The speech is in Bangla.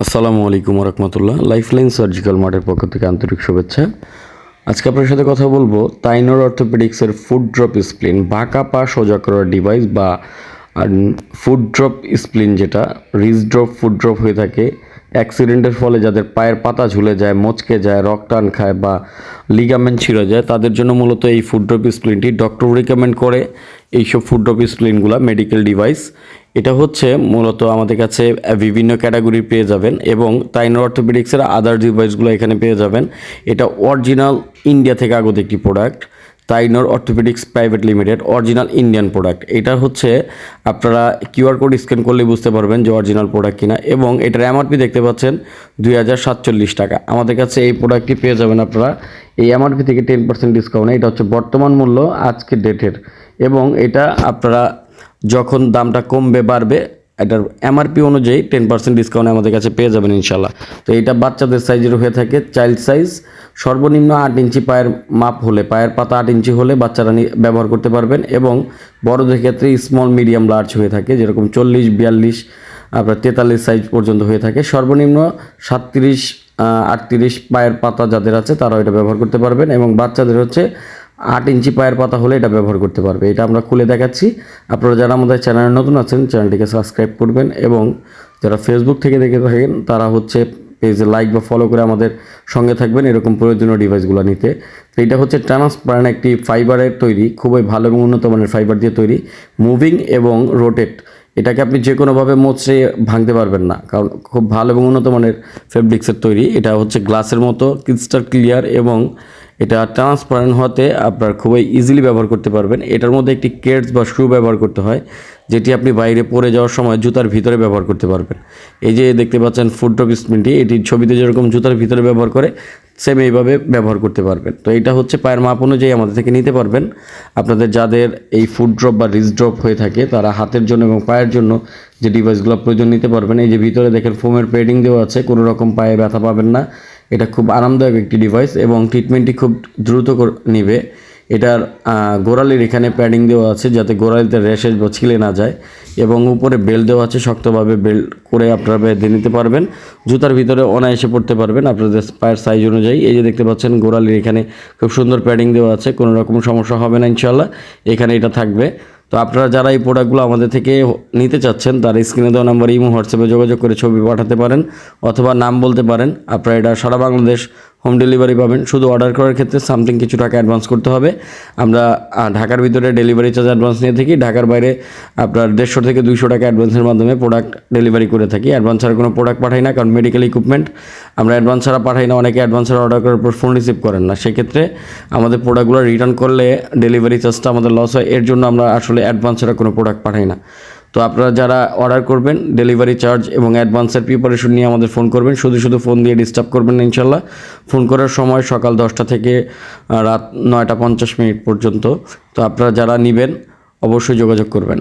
আসসালামু আলাইকুম রহমতুল্লাহ লাইফলাইন সার্জিক্যাল মার্টের পক্ষ থেকে আন্তরিক শুভেচ্ছা। আজকে আপনার সাথে কথা বলব তাইনোর অর্থোপেডিক্সের ফুড ড্রপ স্প্লিন বাঁকা পা সোজা করার ডিভাইস বা ফুড ড্রপ স্প্লিন যেটা রিজ ড্রপ ফুড ড্রপ হয়ে থাকে। অ্যাক্সিডেন্টের ফলে যাদের পায়ের পাতা ঝুলে যায়, মচকে যায়, রক্তান খায় বা লিগামেন্ট ছিঁড়ে যায়, তাদের জন্য মূলত এই ফুড ড্রপ স্প্লিনটি ডক্টর রিকমেন্ড করে। এইসব ফুড ড্রপ স্প্লিনগুলো মেডিকেল ডিভাইস এটা হচ্ছে মূলত আমাদের কাছে বিভিন্ন ক্যাটাগরি পেয়ে যাবেন এবং তাইনোর অর্থোপেডিক্সের আদার ডিভাইসগুলো এখানে পেয়ে যাবেন। এটা অরিজিনাল ইন্ডিয়া থেকে আগত একটি product Tynor orthopaedics private limited original Indian product এটা হচ্ছে আপনারা কিউআর কোড স্ক্যান করলে বুঝতে পারবেন যে অরিজিনাল প্রোডাক্ট কিনা, এবং এটার এমআরপি দেখতে পাচ্ছেন দুই হাজার সাতচল্লিশ টাকা। আমাদের কাছে এই প্রোডাক্টটি পেয়ে যাবেন আপনারা। এই এমআরপি থেকে টেন পার্সেন্ট ডিসকাউন্ট এটা হচ্ছে বর্তমান মূল্য, আজকের ডেটের এবং এটা আপনারা যখন দামটা কমবে, বাড়বে এটার এমআরপি অনুযায়ী টেন পার্সেন্ট ডিসকাউন্ট আমাদের কাছে পেয়ে যাবেন ইনশাল্লাহ তো এটা বাচ্চাদের সাইজের হয়ে থাকে চাইল্ড সাইজ সর্বনিম্ন আট ইঞ্চি পায়ের মাপ হলে, পায়ের পাতা আট ইঞ্চি হলে বাচ্চারা ব্যবহার করতে পারবেন এবং বড়দের ক্ষেত্রে স্মল মিডিয়াম লার্জ হয়ে থাকে, যেরকম চল্লিশ, বিয়াল্লিশ, আপনার তেতাল্লিশ সাইজ পর্যন্ত হয়ে থাকে। সর্বনিম্ন সাতত্রিশ আটত্রিশ পায়ের পাতা যাদের আছে তারা এটা ব্যবহার করতে পারবেন এবং বাচ্চাদের হচ্ছে আট ইঞ্চি পায়ের পাতা হলে এটা ব্যবহার করতে পারবে। এটা আমরা খুলে দেখাচ্ছি। আপনারা যারা আমাদের চ্যানেলে নতুন আছেন, চ্যানেলটিকে সাবস্ক্রাইব করবেন এবং যারা ফেসবুক থেকে দেখে থাকেন, তারা হচ্ছে পেজে লাইক বা ফলো করে আমাদের সঙ্গে থাকবেন এরকম প্রয়োজনীয় ডিভাইসগুলো নিতে। তো এটা হচ্ছে ট্রান্সপারেন্ট একটি ফাইবারের তৈরি, খুবই ভালো এবং উন্নত মানের ফাইবার দিয়ে তৈরি মুভিং এবং রোটেট এটাকে আপনি যে কোনোভাবে মোচড়ে ভাঙতে পারবেন না, কারণ খুব ভালো এবং উন্নত মানের ফেব্রিক্সের তৈরি। এটা হচ্ছে গ্লাসের মতো ক্রিস্টাল ক্লিয়ার এবং এটা ট্রান্সপারেন্ট হতে আপনার খুবই ইজিলি ব্যবহার করতে পারবেন। এটার মধ্যে একটি কেটস বা স্ক্রু ব্যবহার করতে হয়, যেটি আপনি বাইরে পরে যাওয়ার সময় জুতার ভিতরে ব্যবহার করতে পারবেন। এই যে দেখতে পাচ্ছেন ফুড ড্রপ স্প্রিনটি এটি ছবিতে যেরকম জুতার ভিতরে ব্যবহার করে সেম এইভাবে ব্যবহার করতে পারবেন। তো এটা হচ্ছে পায়ের মাপ অনুযায়ী আমাদের থেকে নিতে পারবেন। আপনাদের যাদের এই ফুড ড্রপ বা রিস ড্রপ হয়ে থাকে, তারা হাতের জন্য এবং পায়ের জন্য যে ডিভাইসগুলো প্রয়োজন নিতে পারবেন। এই যে ভিতরে দেখেন ফোমের পেডিং দেওয়া আছে, কোনো রকম পায়ে ব্যথা পাবেন না। এটা খুব আরামদায়ক একটি ডিভাইস এবং ট্রিটমেন্টটি খুব দ্রুত নিবে। এটার গোড়ালির এখানে প্যাডিং দেওয়া আছে যাতে গোড়ালিতে র্যাশেজ বা ছিলে না যায় এবং উপরে বেল্ট দেওয়া আছে, শক্তভাবে বেল্ট করে আপনারা বেঁধে নিতে পারবেন। জুতার ভিতরে অনায়াসে পড়তে পারবেন আপনাদের পায়ের সাইজ অনুযায়ী। এই যে দেখতে পাচ্ছেন, গোড়ালির এখানে খুব সুন্দর প্যাডিং দেওয়া আছে, কোনো রকম সমস্যা হবে না ইনশাল্লাহ এখানে এটা থাকবে। তো আপনারা যারা এই প্রোডাক্টগুলো আমাদের থেকে নিতে চাচ্ছেন, তার স্ক্রিনে দেওয়া নাম্বার ইমো হোয়াটসঅ্যাপে যোগাযোগ করে ছবি পাঠাতে পারেন অথবা নাম বলতে পারেন। আপনারা এটা সারা বাংলাদেশ হোম ডেলিভারি পাবেন। শুধু অর্ডার করার ক্ষেত্রে সামথিং কিছু টাকা অ্যাডভান্স করতে হবে। আমরা ঢাকার ভিতরে ডেলিভারি চার্জ অ্যাডভান্স নিয়ে থাকি। ঢাকার বাইরে আপনার দেড়শো থেকে দুইশো টাকা অ্যাডভান্সের মাধ্যমে প্রোডাক্ট ডেলিভারি করে থাকি। অ্যাডভান্স ছাড়া কোনো প্রোডাক্ট পাঠাই না, কারণ মেডিকেল ইকুইপমেন্ট আমরা অ্যাডভান্স ছাড়া পাঠাই না। অনেকে অ্যাডভান্স ছাড়া অর্ডার করার পর ফোন রিসিভ করেন না। সেক্ষেত্রে আমাদের প্রোডাক্টগুলো রিটার্ন করলে ডেলিভারি চার্জটা আমাদের লস হয়। এর জন্য আমরা আসলে অ্যাডভান্স ছাড়া কোনো প্রোডাক্ট পাঠাই না। তো আপনারা যারা অর্ডার করবেন ডেলিভারি চার্জ এবং অ্যাডভান্সের প্রিপারেশন নিয়ে আমাদের ফোন করবেন, শুধু শুধু ফোন দিয়ে ডিস্টার্ব করবেন ইনশাল্লাহ ফোন করার সময় সকাল দশটা থেকে রাত নয়টা পঞ্চাশ মিনিট পর্যন্ত। তো আপনারা যারা নেবেন, অবশ্যই যোগাযোগ করবেন।